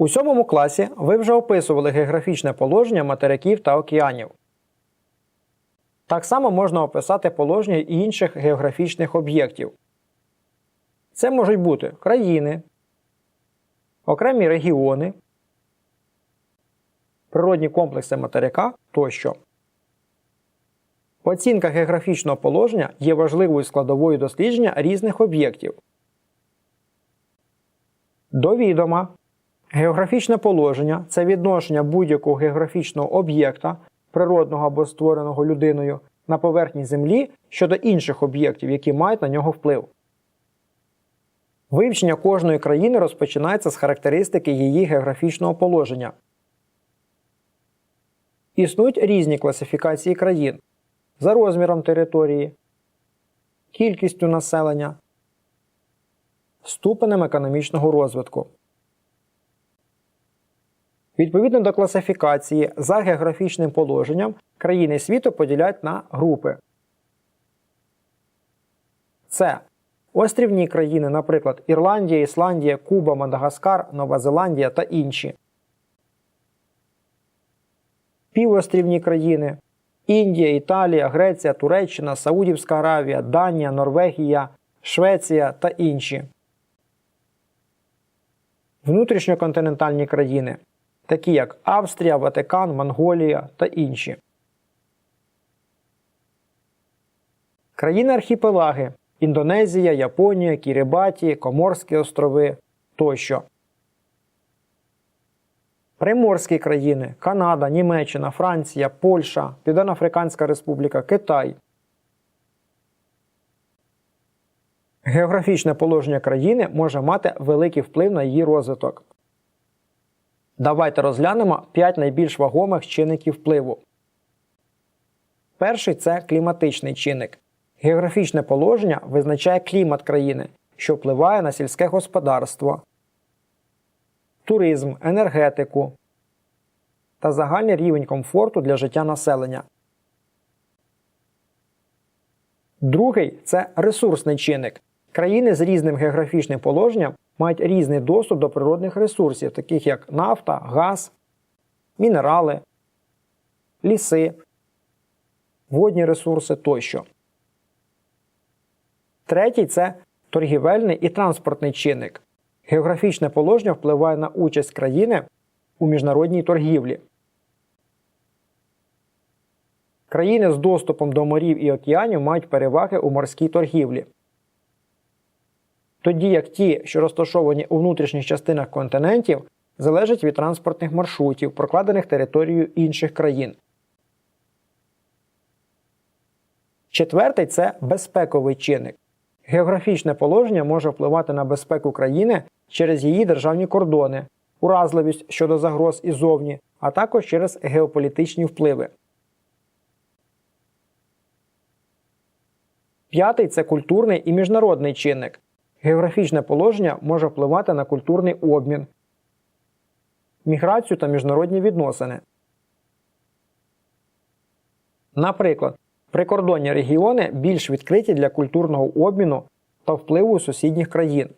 У сьомому класі ви вже описували географічне положення материків та океанів. Так само можна описати положення інших географічних об'єктів. Це можуть бути країни, окремі регіони, природні комплекси материка тощо. Оцінка географічного положення є важливою складовою дослідження різних об'єктів. До відома. Географічне положення це відношення будь-якого географічного об'єкта, природного або створеного людиною, на поверхні Землі щодо інших об'єктів, які мають на нього вплив. Вивчення кожної країни розпочинається з характеристики її географічного положення. Існують різні класифікації країн за розміром території, кількістю населення, ступенем економічного розвитку. Відповідно до класифікації за географічним положенням країни світу поділяють на групи. Це острівні країни, наприклад, Ірландія, Ісландія, Куба, Мадагаскар, Нова Зеландія та інші. Півострівні країни Індія, Італія, Греція, Туреччина, Саудівська Аравія, Данія, Норвегія, Швеція та інші. Внутрішньоконтинентальні країни, такі як Австрія, Ватикан, Монголія та інші. Країни архіпелаги Індонезія, Японія, Кірибаті, Коморські острови тощо. Приморські країни Канада, Німеччина, Франція, Польща, Південно-Африканська Республіка, Китай. Географічне положення країни може мати великий вплив на її розвиток. Давайте розглянемо 5 найбільш вагомих чинників впливу. Перший це кліматичний чинник. Географічне положення визначає клімат країни, що впливає на сільське господарство, туризм, енергетику та загальний рівень комфорту для життя населення. Другий це ресурсний чинник. Країни з різним географічним положенням мають різний доступ до природних ресурсів, таких як нафта, газ, мінерали, ліси, водні ресурси тощо. Третій це торгівельний і транспортний чинник. Географічне положення впливає на участь країни у міжнародній торгівлі. Країни з доступом до морів і океанів мають переваги у морській торгівлі. Тоді як ті, що розташовані у внутрішніх частинах континентів, залежать від транспортних маршрутів, прокладених територією інших країн. Четвертий це безпековий чинник. Географічне положення може впливати на безпеку країни через її державні кордони, уразливість щодо загроз іззовні, а також через геополітичні впливи. П'ятий це культурний і міжнародний чинник. Географічне положення може впливати на культурний обмін, міграцію та міжнародні відносини. Наприклад, прикордонні регіони більш відкриті для культурного обміну та впливу сусідніх країн.